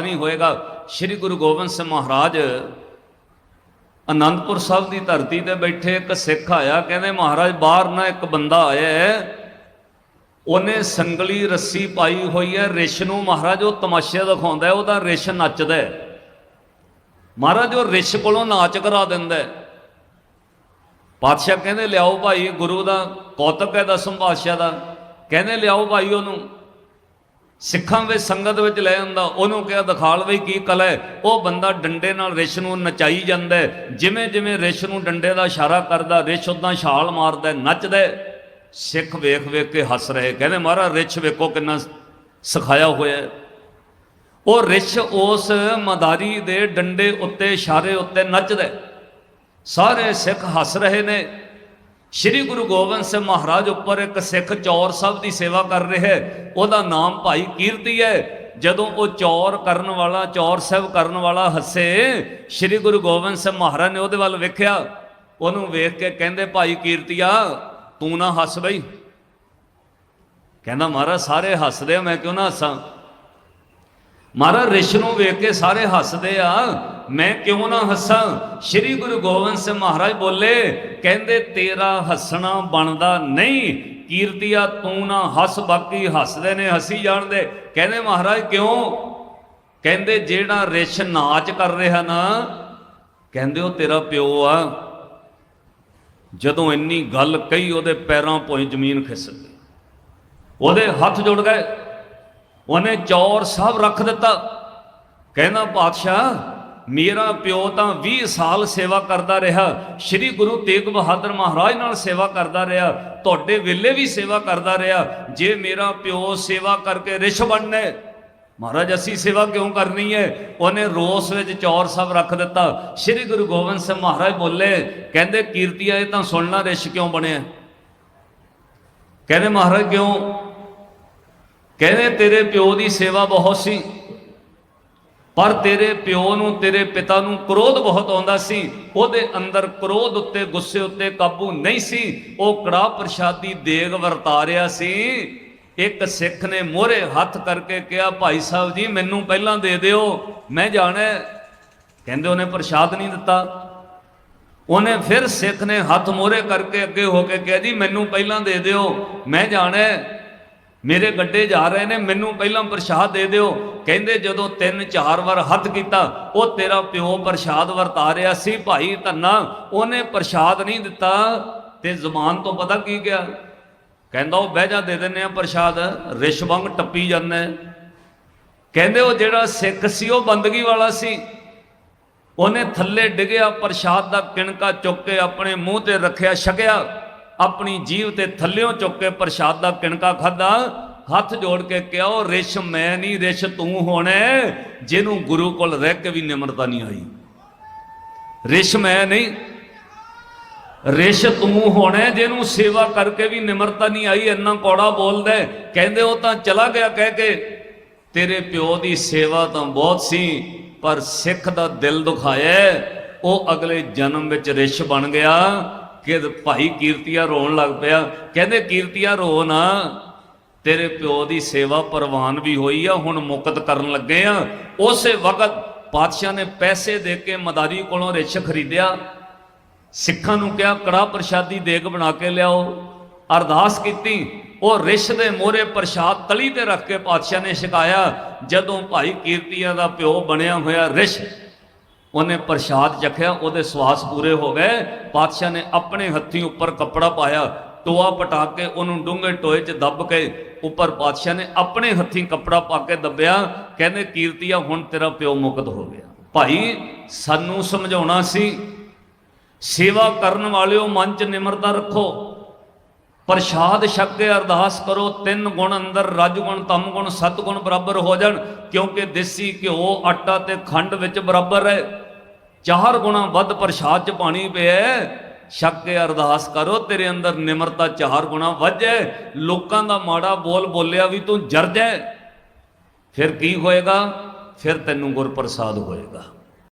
ਨਹੀਂ ਹੋਏਗਾ ਸ੍ਰੀ ਗੁਰੂ ਗੋਬਿੰਦ ਸਿੰਘ ਮਹਾਰਾਜ ਅਨੰਦਪੁਰ ਸਾਹਿਬ ਦੀ ਧਰਤੀ ਤੇ ਬੈਠੇ ਇੱਕ ਸਿੱਖ ਆਇਆ, ਕਹਿੰਦੇ, ਮਹਾਰਾਜ, ਬਾਹਰ ਨਾ ਇੱਕ ਬੰਦਾ ਆਇਆ ਹੈ ਉਹਨੇ ਸੰਗਲੀ ਰੱਸੀ ਪਾਈ ਹੋਈ ਹੈ, ਰਿਸ਼ ਨੂੰ, ਮਹਾਰਾਜ, ਉਹ ਤਮਾਸ਼ਾ ਦਿਖਾਉਂਦਾ, ਉਹਦਾ ਰਿਸ਼ ਨੱਚਦਾ ਮਹਾਰਾਜ, ਉਹ ਰਿਸ਼ ਕੋਲੋਂ ਨਾਚ ਕਰਾ ਦਿੰਦਾ ਪਾਤਸ਼ਾਹ ਕਹਿੰਦੇ, ਲਿਆਓ ਭਾਈ, ਗੁਰੂ ਦਾ ਕੌਤਕ ਹੈ ਦਸਮ ਪਾਤਸ਼ਾਹ ਦਾ। ਕਹਿੰਦੇ, ਲਿਆਓ ਭਾਈ ਉਹਨੂੰ। ਸਿੱਖਾਂ ਵਿੱਚ ਸੰਗਤ ਵਿੱਚ ਲੈ ਆਂਦਾ ਉਹਨੂੰ ਕਿਹਾ, ਦਿਖਾਲ ਬਈ ਕੀ ਕਲਾ ਹੈ? ਉਹ ਬੰਦਾ ਡੰਡੇ ਨਾਲ ਰਿਸ਼ ਨੂੰ ਨਚਾਈ ਜਾਂਦਾ ਜਿਵੇਂ ਜਿਵੇਂ ਰਿਸ਼ ਨੂੰ ਡੰਡੇ ਦਾ ਇਸ਼ਾਰਾ ਕਰਦਾ, ਰਿਸ਼ ਉਦਾਂ ਛਾਲ ਮਾਰਦਾ, ਨੱਚਦਾ ਸਿੱਖ ਵੇਖ ਵੇਖ ਕੇ ਹੱਸ ਰਹੇ, ਕਹਿੰਦੇ, ਮਹਾਰਾਜ, ਰਿਸ਼ ਵੇਖੋ ਕਿੰਨਾ ਸਿਖਾਇਆ ਹੋਇਆ ਉਹ ਰਿਸ਼ ਉਸ ਮਦਾਰੀ ਦੇ ਡੰਡੇ ਉੱਤੇ, ਇਸ਼ਾਰੇ ਉੱਤੇ ਨੱਚਦਾ ਸਾਰੇ ਸਿੱਖ ਹੱਸ ਰਹੇ ਨੇ। ਸ੍ਰੀ ਗੁਰੂ ਗੋਬਿੰਦ ਸਿੰਘ ਮਹਾਰਾਜ ਉੱਪਰ ਇੱਕ ਸਿੱਖ ਚੌਰ ਸਾਹਿਬ ਦੀ ਸੇਵਾ ਕਰ ਰਿਹਾ ਹੈ, ਉਹਦਾ ਨਾਮ ਭਾਈ ਕੀਰਤੀ ਹੈ। ਜਦੋਂ ਉਹ ਚੌਰ ਕਰਨ ਵਾਲਾ, ਚੌਰ ਸਾਹਿਬ ਕਰਨ ਵਾਲਾ ਹੱਸੇ, ਸ੍ਰੀ ਗੁਰੂ ਗੋਬਿੰਦ ਸਿੰਘ ਮਹਾਰਾਜ ਨੇ ਉਹਦੇ ਵੱਲ ਵੇਖਿਆ। ਉਹਨੂੰ ਵੇਖ ਕੇ ਕਹਿੰਦੇ, ਭਾਈ ਕੀਰਤੀਆ, ਤੂੰ ਨਾ ਹੱਸ ਬਈ। ਕਹਿੰਦਾ, ਮਹਾਰਾਜ, ਸਾਰੇ ਹੱਸਦੇ ਆ, ਮੈਂ ਕਿਉਂ ਨਾ ਹੱਸਾਂ? ਮਹਾਰਾਜ ਰਿਸ਼ ਨੂੰ ਵੇਖ ਕੇ ਸਾਰੇ ਹੱਸਦੇ ਆ। ਮੈਂ ਕਿਉਂ ਨਾ ਹੱਸਾਂ? ਸ੍ਰੀ ਗੁਰੂ ਗੋਬਿੰਦ ਸਿੰਘ ਮਹਾਰਾਜ ਬੋਲੇ, ਕਹਿੰਦੇ ਤੇਰਾ ਹੱਸਣਾ ਬਣਦਾ ਨਹੀਂ। ਕੀਰਤੀਆ ਤੂੰ ਨਾ ਹੱਸ, ਬਾਕੀ ਹੱਸਦੇ ਨੇ, ਹੱਸੀ ਜਾਣਦੇ। ਕਹਿੰਦੇ ਮਹਾਰਾਜ ਕਿਉਂ? ਕਹਿੰਦੇ ਜਿਹੜਾ ਰਿਸ਼ ਨਾਚ ਕਰ ਰਿਹਾ ਨਾ, ਕਹਿੰਦੇ ਉਹ ਤੇਰਾ ਪਿਓ ਆ। ਜਦੋਂ ਇੰਨੀ ਗੱਲ ਕਹੀ, ਉਹਦੇ ਪੈਰਾਂ ਪੋਈ ਜ਼ਮੀਨ ਖਿਸਕ ਗਈ। ਉਹਦੇ ਹੱਥ ਜੁੜ ਗਏ। ਉਹਨੇ ਚੌਰ ਸਭ ਰੱਖ ਦਿੱਤਾ। ਕਹਿੰਦਾ, ਪਾਤਸ਼ਾਹ, ਮੇਰਾ ਪਿਓ ਤਾਂ 20 ਸਾਲ ਸੇਵਾ ਕਰਦਾ ਰਿਹਾ। ਸ੍ਰੀ ਗੁਰੂ ਤੇਗ ਬਹਾਦਰ ਮਹਾਰਾਜ ਨਾਲ ਸੇਵਾ ਕਰਦਾ ਰਿਹਾ। ਤੁਹਾਡੇ ਵੇਲੇ ਵੀ ਸੇਵਾ ਕਰਦਾ ਰਿਹਾ। ਜੇ ਮੇਰਾ ਪਿਓ ਸੇਵਾ ਕਰਕੇ ਰਿਸ਼ ਬਣਨਾ, ਮਹਾਰਾਜ, ਅਸੀਂ ਸੇਵਾ ਕਿਉਂ ਕਰਨੀ ਹੈ? ਉਹਨੇ ਰੋਸ ਵਿੱਚ ਚੌਰ ਸਭ ਰੱਖ ਦਿੱਤਾ। ਸ੍ਰੀ ਗੁਰੂ ਗੋਬਿੰਦ ਸਿੰਘ ਮਹਾਰਾਜ ਬੋਲੇ, ਕਹਿੰਦੇ, ਕੀਰਤੀਆ ਇਹ ਤਾਂ ਸੁਣਨਾ ਰਿਸ਼ ਕਿਉਂ ਬਣਿਆ? ਕਹਿੰਦੇ, ਮਹਾਰਾਜ, ਕਿਉਂ? ਕਹਿੰਦੇ ਤੇਰੇ ਪਿਓ ਦੀ ਸੇਵਾ ਬਹੁਤ ਸੀ। ਪਰ ਤੇਰੇ ਪਿਓ ਨੂੰ, ਤੇਰੇ ਪਿਤਾ ਨੂੰ ਕ੍ਰੋਧ ਬਹੁਤ ਆਉਂਦਾ ਸੀ। ਉਹਦੇ ਅੰਦਰ ਕ੍ਰੋਧ ਉੱਤੇ, ਗੁੱਸੇ ਉੱਤੇ ਕਾਬੂ ਨਹੀਂ ਸੀ। ਉਹ ਕੜਾ ਪ੍ਰਸ਼ਾਦੀ ਦੇਗ ਵਰਤਾ ਰਿਹਾ ਸੀ। ਇੱਕ ਸਿੱਖ ਨੇ ਮੋਹਰੇ ਹੱਥ ਕਰਕੇ ਕਿਹਾ, ਭਾਈ ਸਾਹਿਬ ਜੀ, ਮੈਨੂੰ ਪਹਿਲਾਂ ਦੇ ਦਿਓ। ਮੈਂ ਜਾਣਾ ਕਹਿੰਦੇ ਉਹਨੇ ਪ੍ਰਸ਼ਾਦ ਨਹੀਂ ਦਿੱਤਾ। ਉਹਨੇ ਫਿਰ ਸਿੱਖ ਨੇ ਹੱਥ ਮੋਹਰੇ ਕਰਕੇ ਅੱਗੇ ਹੋ ਕੇ ਕਿਹਾ, ਜੀ, ਮੈਨੂੰ ਪਹਿਲਾਂ ਦੇ ਦਿਓ। ਮੈਂ ਜਾਣਾ ਮੇਰੇ ਗੱਡੇ ਜਾ ਰਹੇ ਨੇ, ਮੈਨੂੰ ਪਹਿਲਾਂ ਪ੍ਰਸ਼ਾਦ ਦੇ ਦਿਓ। ਕਹਿੰਦੇ ਜਦੋਂ ਤਿੰਨ ਚਾਰ ਵਾਰ ਹੱਥ ਕੀਤਾ, ਉਹ ਤੇਰਾ ਪਿਓ ਪ੍ਰਸ਼ਾਦ ਵਰਤਾ ਰਿਹਾ ਸੀ, ਭਾਈ ਧੰਨਾ, ਉਹਨੇ ਪ੍ਰਸ਼ਾਦ ਨਹੀਂ ਦਿੱਤਾ ਤੇ ਜ਼ੁਬਾਨ ਤੋਂ ਪਤਾ ਕੀ ਗਿਆ? ਕਹਿੰਦਾ ਉਹ ਬਹਿ ਜਾ ਦੇ ਦਿੰਨੇ ਆ ਪ੍ਰਸ਼ਾਦ, ਰਿਸ਼ ਟੱਪੀ ਜਾਂਦਾ। ਕਹਿੰਦੇ ਉਹ ਜਿਹੜਾ ਸਿੱਖ ਸੀ, ਉਹ ਬੰਦਗੀ ਵਾਲਾ ਸੀ। ਉਹਨੇ ਥੱਲੇ ਡਿੱਗਿਆ, ਪ੍ਰਸ਼ਾਦ ਦਾ ਕਿਣਕਾ ਚੁੱਕ ਕੇ ਆਪਣੇ ਮੂੰਹ ਤੇ ਰੱਖਿਆ, ਛਕਿਆ। ਆਪਣੀ ਜੀਵ ਤੇ ਥੱਲਿਓਂ ਚੁੱਕ ਕੇ ਪ੍ਰਸ਼ਾਦ ਦਾ ਕਿਣਕਾ ਖਾਦਾ ਹੱਥ ਜੋੜ ਕੇ ਕਿਹਾ, ਉਹ ਰਿਸ਼ ਮੈਂ ਨਹੀਂ, ਰਿਸ਼ ਤੂੰ ਹੋਣਾ ਜਿਹਨੂੰ ਗੁਰੂ ਕੋਲ ਰਹਿ ਕੇ ਵੀ ਨਿਮਰਤਾ ਨਹੀਂ ਆਈ। ਰਿਸ਼ ਮੈਂ ਨਹੀਂ, ਰਿਸ਼ ਤੂੰ ਹੋਣਾ ਜਿਹਨੂੰ ਸੇਵਾ ਕਰਕੇ ਵੀ ਨਿਮਰਤਾ ਨਹੀਂ ਆਈ, ਇੰਨਾ ਕੌੜਾ ਬੋਲਦਾ ਕਹਿੰਦੇ, ਉਹ ਤਾਂ ਚਲਾ ਗਿਆ ਕਹਿ ਕੇ। ਤੇਰੇ ਪਿਓ ਦੀ ਸੇਵਾ ਤਾਂ ਬਹੁਤ ਸੀ, ਪਰ ਸਿੱਖ ਦਾ ਦਿਲ ਦੁਖਾਇਆ ਉਹ ਅਗਲੇ ਜਨਮ ਵਿੱਚ ਰਿਸ਼ ਬਣ ਗਿਆ। ਕਿ ਭਾਈ ਕੀਰਤੀਆ ਰੋਣ ਲੱਗ ਪਿਆ। ਕਹਿੰਦੇ, ਕੀਰਤੀਆ ਰੋ ਨਾ ਤੇਰੇ ਪਿਓ ਦੀ ਸੇਵਾ ਪ੍ਰਵਾਨ ਵੀ ਹੋਈ ਆ, ਹੁਣ ਮੁਕਤ ਕਰਨ ਲੱਗੇ ਆ। ਉਸੇ ਵਕਤ ਪਾਤਸ਼ਾਹ ਨੇ ਪੈਸੇ ਦੇ ਕੇ ਮਦਾਰੀ ਕੋਲੋਂ ਰਿਸ਼ ਖਰੀਦਿਆ। ਸਿੱਖਾਂ ਨੂੰ ਕਿਹਾ ਕੜਾ ਪ੍ਰਸ਼ਾਦੀ ਦੇਗ ਬਣਾ ਕੇ ਲਿਆਓ। ਅਰਦਾਸ ਕੀਤੀ। ਉਹ ਰਿਸ਼ ਦੇ ਮੋਹਰੇ ਪ੍ਰਸ਼ਾਦ ਤਲੀ ਤੇ ਰੱਖ ਕੇ ਪਾਤਸ਼ਾਹ ਨੇ ਛਕਾਇਆ। ਜਦੋਂ ਭਾਈ ਕੀਰਤੀਆਂ ਦਾ ਪਿਓ ਬਣਿਆ ਹੋਇਆ ਰਿਸ਼ ਉਹਨੇ ਪ੍ਰਸ਼ਾਦ ਚੱਖਿਆ, ਉਹਦੇ ਸਵਾਸ ਪੂਰੇ ਹੋ ਗਏ। ਪਾਤਸ਼ਾਹ ਨੇ ਆਪਣੇ ਹੱਥੀਂ ਉੱਪਰ ਕੱਪੜਾ ਪਾਇਆ, ਟੋਆ ਪਟਾ ਕੇ ਉਹਨੂੰ ਡੂੰਘੇ ਟੋਏ 'ਚ ਦੱਬ ਕੇ ਉੱਪਰ ਪਾਤਸ਼ਾਹ ਨੇ ਆਪਣੇ ਹੱਥੀਂ ਕੱਪੜਾ ਪਾ ਕੇ ਦੱਬਿਆ। ਕਹਿੰਦੇ, ਕੀਰਤੀਆ, ਹੁਣ ਤੇਰਾ ਪਿਓ ਮੁਕਤ ਹੋ ਗਿਆ। ਭਾਈ, ਸਾਨੂੰ ਸਮਝਾਉਣਾ ਸੀ, ਸੇਵਾ ਕਰਨ ਵਾਲਿਓ ਮਨ 'ਚ ਨਿਮਰਤਾ ਰੱਖੋ। ਪ੍ਰਸ਼ਾਦ ਛਕ ਕੇ ਅਰਦਾਸ ਕਰੋ, ਤਿੰਨ ਗੁਣ ਅੰਦਰ ਰਜ ਗੁਣ, ਤਮ ਗੁਣ ਸਤ ਗੁਣ ਬਰਾਬਰ ਹੋ ਜਾਣ, ਕਿਉਂਕਿ ਦੇਸੀ ਘਿਓ ਆਟਾ ਤੇ ਖੰਡ ਵਿੱਚ ਬਰਾਬਰ ਹੈ। ਚਾਰ ਗੁਣਾ ਵੱਧ ਪ੍ਰਸ਼ਾਦ 'ਚ ਪਾਣੀ ਪਿਆ ਹੈ। ਛਕ ਕੇ ਅਰਦਾਸ ਕਰੋ, ਤੇਰੇ ਅੰਦਰ ਨਿਮਰਤਾ ਚਾਰ ਗੁਣਾ ਵੱਧ ਜਾਏ ਲੋਕਾਂ ਦਾ ਮਾੜਾ ਬੋਲ ਬੋਲਿਆ ਵੀ ਤੂੰ ਜਰ ਜਾਏ ਫਿਰ ਕੀ ਹੋਏਗਾ? ਫਿਰ ਤੈਨੂੰ ਗੁਰ ਪ੍ਰਸਾਦ ਹੋਏਗਾ।